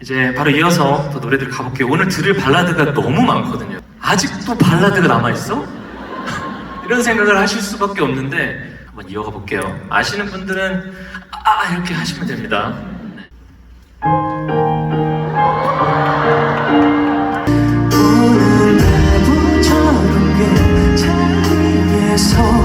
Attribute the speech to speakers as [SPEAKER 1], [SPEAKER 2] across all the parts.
[SPEAKER 1] 이제 바로 이어서 또 노래들 가볼게요. 오늘 들을 발라드가 너무 많거든요. 아직도 발라드가 남아있어? 이런 생각을 하실 수밖에 없는데 한번 이어가 볼게요. 아시는 분들은 아 이렇게 하시면 됩니다.
[SPEAKER 2] 오늘 나부처럼 그 자리에서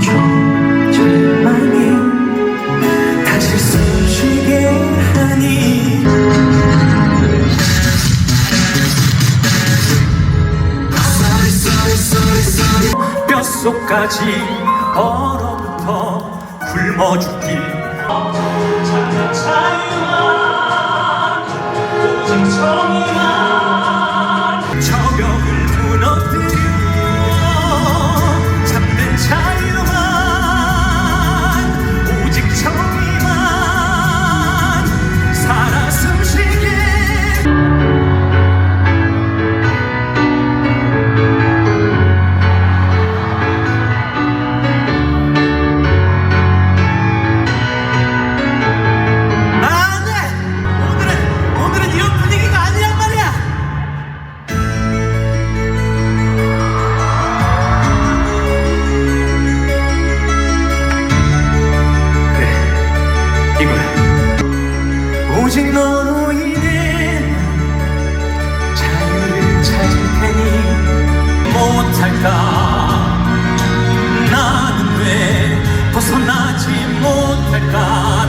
[SPEAKER 2] 존재만이 다시 숨쉬게 하니. 뼛속까지 얼어붙어 굶어 죽길 찾는 자유 못할까? 나는 왜 벗어나지 못할까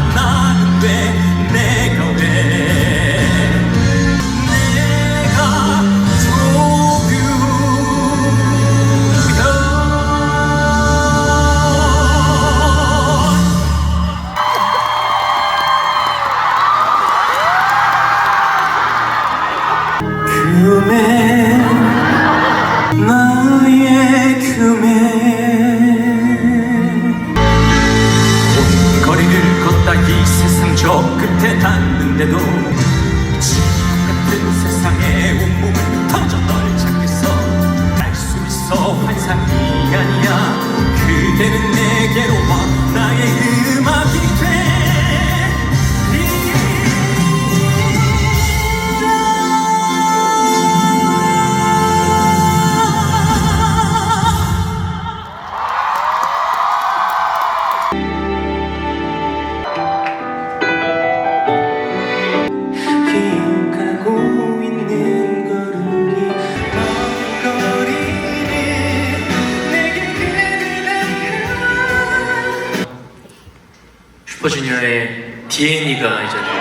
[SPEAKER 1] 슈퍼주니어의 DNA가 이 자리를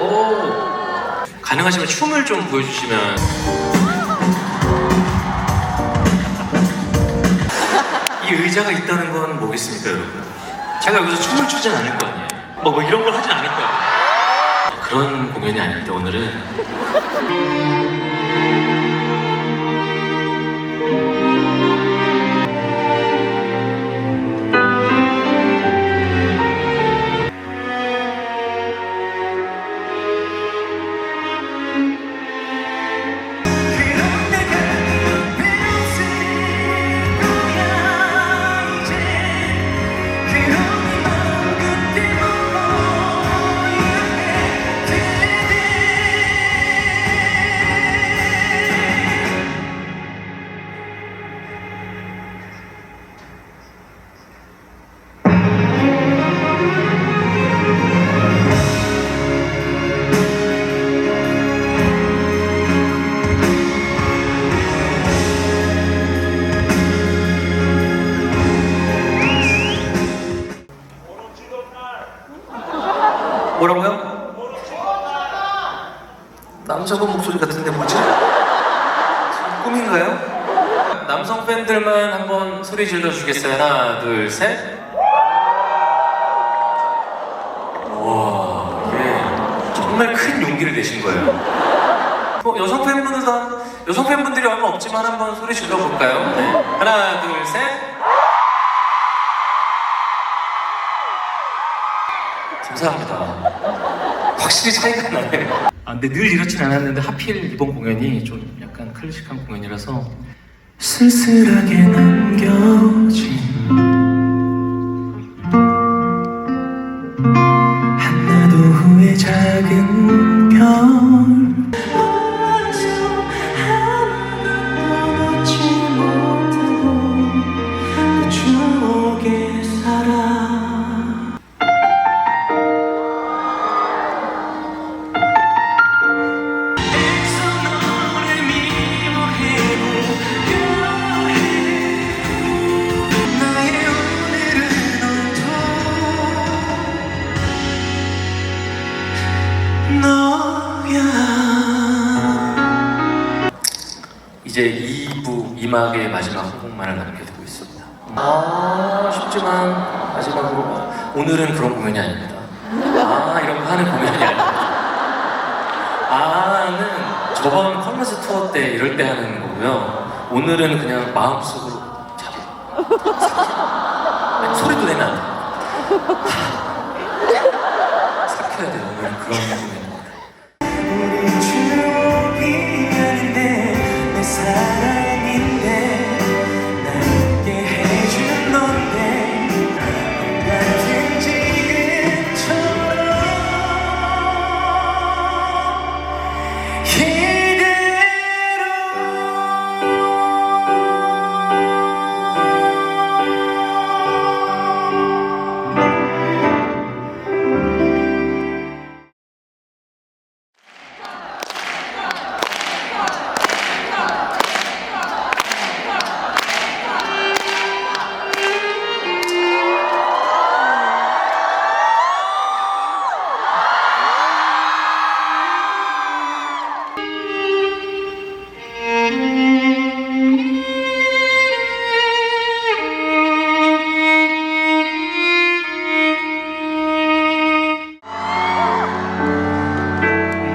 [SPEAKER 1] 오. 가능하시면 춤을 좀 보여주시면. 이 의자가 있다는 건 뭐겠습니까 여러분? 제가 여기서 춤을 추진 않을 거 아니에요. 뭐, 뭐 이런 걸 하진 않을 거예요. 그런 공연이 아닙니다 오늘은 뭐라고요? 남자분 목소리 같은데 뭐지? 꿈인가요? 남성 팬들만 한번 소리 질러 주겠어요? 하나, 둘, 셋. 와, 예. 정말 큰 용기를 내신 거예요. 뭐 여성 팬분들도 여성 팬분들이 얼마 없지만 한번 소리 질러 볼까요? 네. 하나, 둘, 셋. 감사합니다. 확실히 차이가 나네. 아, 근데 늘 이렇진 않았는데 하필 이번 공연이 좀 약간 클래식한 공연이라서 쓸쓸하게 남겨진 2부 2막의 마지막 한곡만을 남겨두고 있습니다. 아 쉽지만 마지막으로 오늘은 그런 공연이 아닙니다. 아 이런 거 하는 공연이 아닙니다. 아는 저번 컴mer스 투어 때 이럴 때 하는 거고요. 오늘은 그냥 마음속으로 잡아. 아니, 소리도 내면 안 돼. 삭혀야 돼요. 오늘은 그런 공연입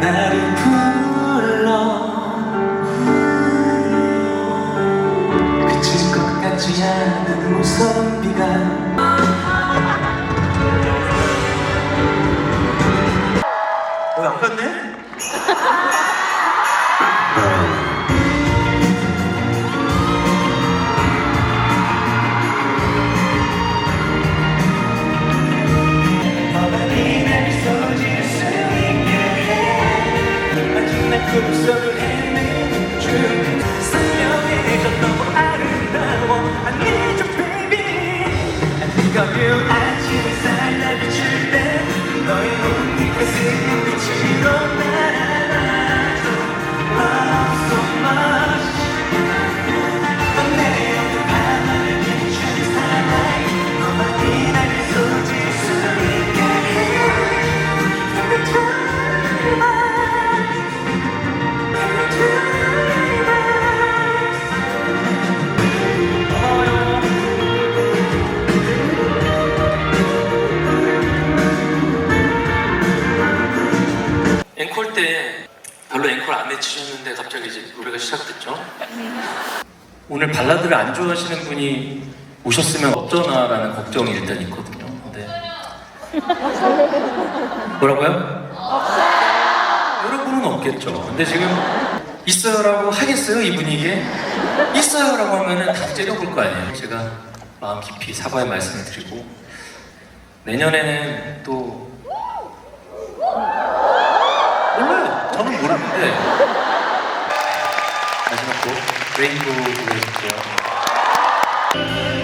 [SPEAKER 2] 나를 불러 그칠 것 같지 않은 무서운 비가 왜안 갔네?
[SPEAKER 1] 오늘 발라드를 안 좋아하시는 분이 오셨으면 어쩌나라는 걱정이 일단 있거든요. 네. 뭐라고요? 없어요. 여러분은 없겠죠. 근데 지금 있어요라고 하겠어요 이 분위기에? 있어요라고 하면은 다 째려볼 거 아니에요. 제가 마음 깊이 사과의 말씀을 드리고 내년에는 또 몰라요. 저는 모르는데 마지막 곡 rainbow, rainbow.